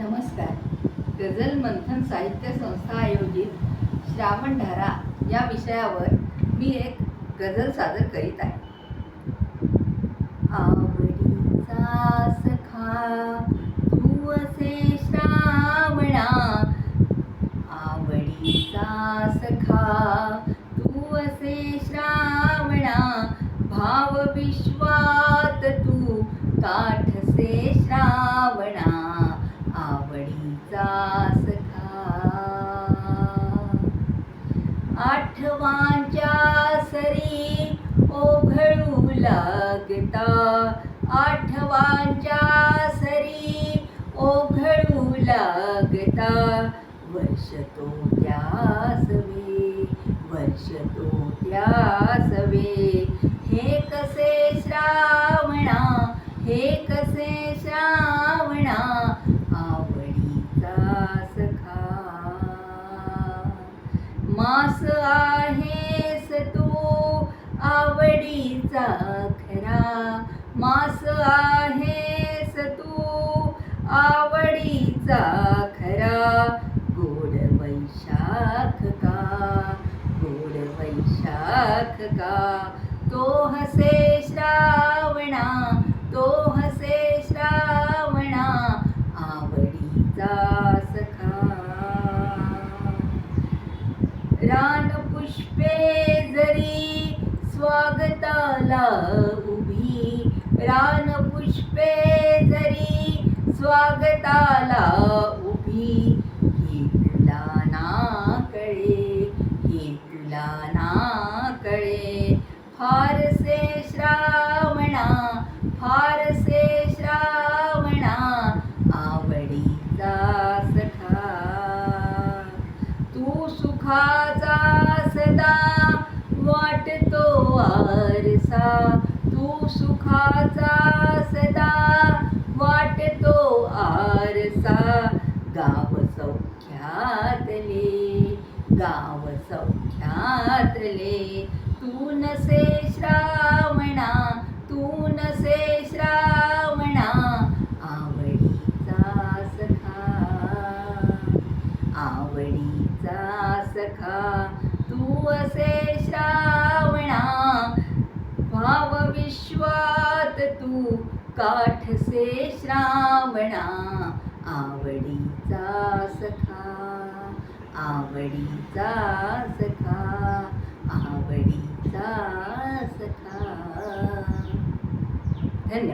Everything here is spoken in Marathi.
नमस्कार. गझल मंथन साहित्य संस्था आयोजित श्रावणधारा या विषयावर मी एक गझल सादर करीत आहे. आवडीचा सखा तू असे श्रावणा. आवडीचा सखा तू असे आठवांच्या सरी ओघळू लागता. आठवांच्या सरी ओघळू लागता. वर्ष तो त्यासवे वर्ष तो त्यासवे हे कसे श्रावणा हे कसे श्रावणा आवडीचा सखा. मास आहेस तू? आवडीचा खरा मास आहेस तू? आवडीचा खरा गोड वैशाख का? गोड वैशाख का? तो हसे श्रावणा तो हसे रानपुष्पे जरी स्वागताला उभी रानपुष्पे जरी स्वागताला उभी ही तुला ना कळे ही तुला ना कळे. फारसे श्रावणा फारसे सुखाचा सदा वाटतो आरसा. तू सुखाचा सदा वाटतो आरसा. गाव सौख्यातले गाव सौख्यातले तू नसे श्रा सखा तू असे श्रावणा भाव विश्वात तू काठसे श्रावणा आवडीचा सखा आवडीचा सखा आवडीचा